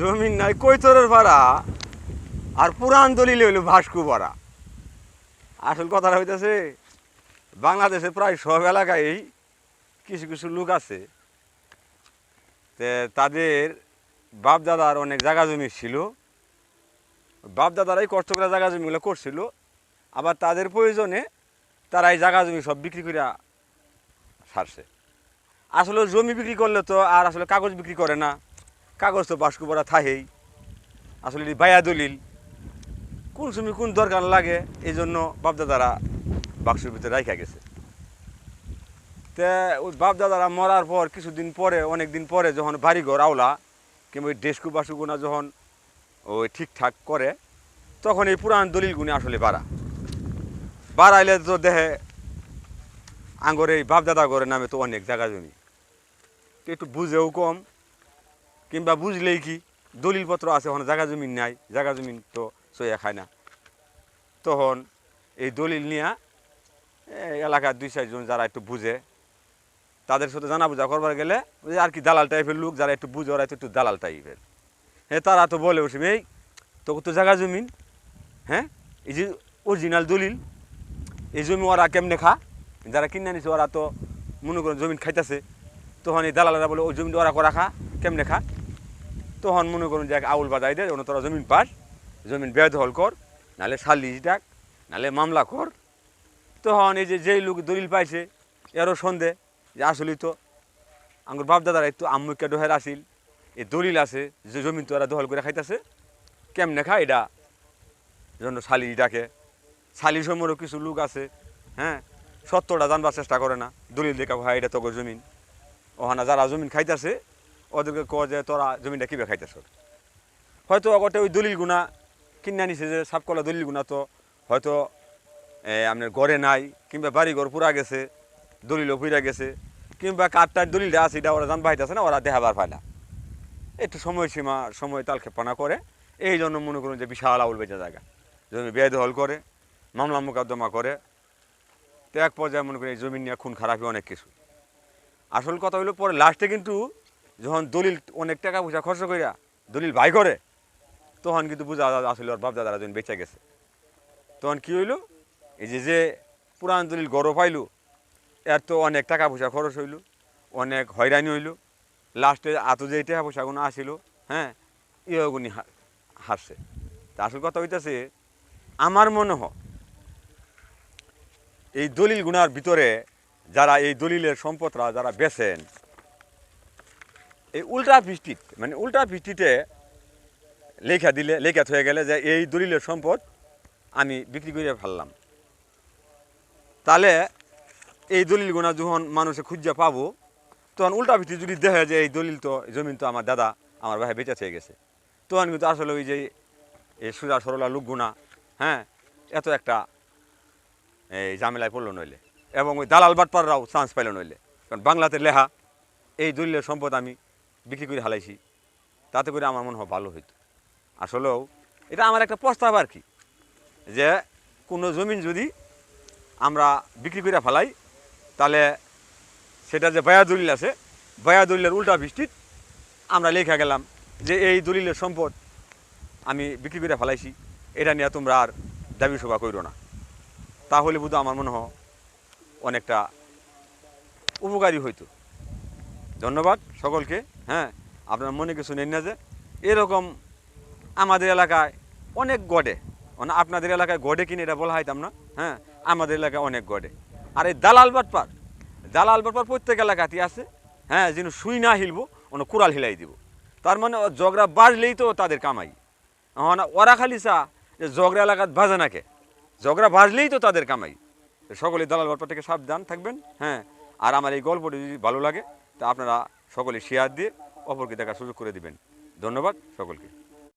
জমিন নাই, কৈতরের ভাড়া আর পুরান দলিলে হইল ভাস্কু ভাড়া আসল কথাটা হইতেছে, বাংলাদেশে প্রায় সব এলাকায় কিছু কিছু লোক আছে। তাদের বাপ দাদার অনেক জায়গা জমি ছিল। বাপ দাদারাই কষ্ট করে জায়গা জমিগুলো করছিল, আবার তাদের প্রয়োজনে তারা এই জায়গা জমি সব বিক্রি করে সারছে। আসলে জমি বিক্রি করলে তো আর আসলে কাগজ বিক্রি করে না। কাগজ তো বাস্কু পড়া থাহেই। আসলে বায়া দলিল। কোন সময় কোন দরকার লাগে, এই জন্য বাপদাদারা বাক্সের ভিতরে রাখা গেছে। তে ওই বাপদাদারা মরার পর, কিছুদিন পরে অনেক দিন পরে যখন বাড়িঘর আওলা, কিংবা ওই ডেস্কু বাসুগুনা যখন ওই ঠিকঠাক করে, তখন এই পুরান দলিলগুনি আসলে বাড়া। বাড়াইলে তো দেহে আঙ্গর এই বাপদাদা ঘরের নামে তো অনেক জায়গা জমি। একটু বুঝেও কম। কিংবা বুঝলেই কি, দলিলপত্র আছে ওখানে জায়গা জমিন নাই জায়গা জমিন তো সইয়া খায় না। তখন এই দলিল নিয়ে এলাকার দুই চারজন যারা একটু বুঝে, তাদের সাথে জানা বোঝা করবার গেলে আর কি দালাল টাইপের লোক যারা একটু বুঝে, ওরা একটু দালাল টাইপের হ্যাঁ তারা তো বলে উঠবে এই, তোকে তো জায়গা জমিন হ্যাঁ? এই যে অরিজিনাল দলিল, এই জমি ওরা কেমনে খা? যারা কিনে নিছে ওরা তো মনে করেন জমিন খাইতেছে। তখন এই দালালেরা বলে, ওই জমিটা ওরা করা খা, কেমনে খা? তখন মনে করুন যে আউল বাজাই দে ওখানে তোরা জমিন পাস জমিন বেদখল কর, নালে সালিশ ডাক, নালে মামলা কর। তখন এই যে যেই লোক দলিল পাইছে, এরও সন্দেহ যে আসলেই তো আঙ্গুর বাপ দাদারা একটু আম্মুকা ডোহের আসিল। এই দলিল আছে যে জমিন তো এরা দখল করে খাইতেছে। কেমনে খায় এটা? জন্য সালিশ ডাকে। সালিশ সময়েরও কিছু লোক আছে হ্যাঁ? সত্যটা জানবার চেষ্টা করে না। দলিল দেখা হয়, এটা তোর জমিন। ওখানে যারা জমিন খাইতেছে ওদেরকে কয় যে, তোরা জমিটা কীভাবে খাইতেছ হয়তো অগটে ওই দলিল গুণা, কিনে আনিছে যে সাপকলা দলিল গুণা তো, হয়তো আপনার ঘরে নাই, কিংবা বাড়ি ঘর পুরা গেছে, দলিলও পুরা গেছে, কিংবা কাঠটার দলিলটা আছে, এটা ওরা জান পাইতেছে না, ওরা দেখাবার পায় না। একটু সময়সীমা, সময় তালক্ষেপণা করে, এই জন্য মনে করুন যে বিশাল আউল বেচা জায়গা। জমি বেদখল করে, মামলা মোকদ্দমা করে, তো এক পর্যায়ে মনে করি এই জমি নিয়ে খুন খারাপই অনেক কিছু। আসল কথা হইল, পরে লাস্টে কিন্তু যখন দলিল অনেক টাকা পয়সা খরচ করিয়া দলিল বাই করে, তখন কিন্তু বুঝা আসলে ওর বাপ দাদারা যখন বেঁচে গেছে। তখন কি হইল? এই যে যে পুরান দলিল গরব পাইলো, এর তো অনেক টাকা পয়সা খরচ হইল, অনেক হয়রানি হইল। লাস্টে এত যে টাকা পয়সাগুলো আসিল হ্যাঁ ইয়েগুনি হারছে। তা আসল কথা হইতেছে, আমার মনে হয় এই দলিল গুনার ভিতরে যারা এই দলিলের সম্পদরা যারা বেছেন এই উল্টা ভিত্তিত মানে উল্টা ভিত্তিতে লেখা দিলে, লেখা হয়ে গেলে যে এই দলিলের সম্পদ আমি বিক্রি করে ফেললাম। তাহলে এই দলিল গুণা যখন মানুষে খুঁজে পাবো, তখন উল্টা ভিত্তি যদি দেখে যে এই দলিল তো জমিন তো আমার দাদা, আমার ভাই বেঁচে থেকে গেছে, তখন কিন্তু আসলে ওই যে এই সুজা সরলা লোকগুনা হ্যাঁ এত একটা এই ঝামেলায় পড়ল নইলে, এবং ওই দালাল বাটপাররাও চান্স পাইল নইলে, কারণ বাংলাতে লেখা, এই দলিলের সম্পদ আমি বিক্রি করে হালাইছি। তাতে করে আমার মনে হয় ভালো হইতো। আসলেও এটা আমার একটা প্রস্তাব আর কি, যে কোনো জমিন যদি আমরা বিক্রি করে ফেলাই, তাহলে সেটা যে বায়া দলিল আছে, বায়া দলিলের উল্টা ভিত্তিত আমরা লেখা গেলাম যে এই দলিলের সম্পদ আমি বিক্রি করে ফেলাইছি, এটা নিয়ে তোমরা আর দাবি সভা করো না। তাহলে বুধ আমার মনে হয় অনেকটা উপকারী হইতো। ধন্যবাদ সকলকে হ্যাঁ আপনার মনে কিছু নেন না যে এরকম আমাদের এলাকায় অনেক গড়ে মানে আপনাদের এলাকায় গড়ে কিনে এটা বলা হইতাম না হ্যাঁ আমাদের এলাকায় অনেক গড়ে। আর এই দালাল বাটপার দালাল বাটপার প্রত্যেক এলাকাতেই আছে হ্যাঁ যেন শুই না হিলবো ওনা কুড়াল হিলাই দিব। তার মানে জগরা বাজলেই তো তাদের কামাই। এখন ওরা খালি চা, যে জগরা এলাকাত বাজে নাকে ঝগড়া বাজলেই তো তাদের কামাই। সকলে দালাল বাটপার থেকে সাবধান থাকবেন হ্যাঁ আর আমার এই গল্পটি যদি ভালো লাগে তা আপনারা সকলে শেয়ার দিয়ে অপরকে দেখার সুযোগ করে দিবেন। ধন্যবাদ সকলকে।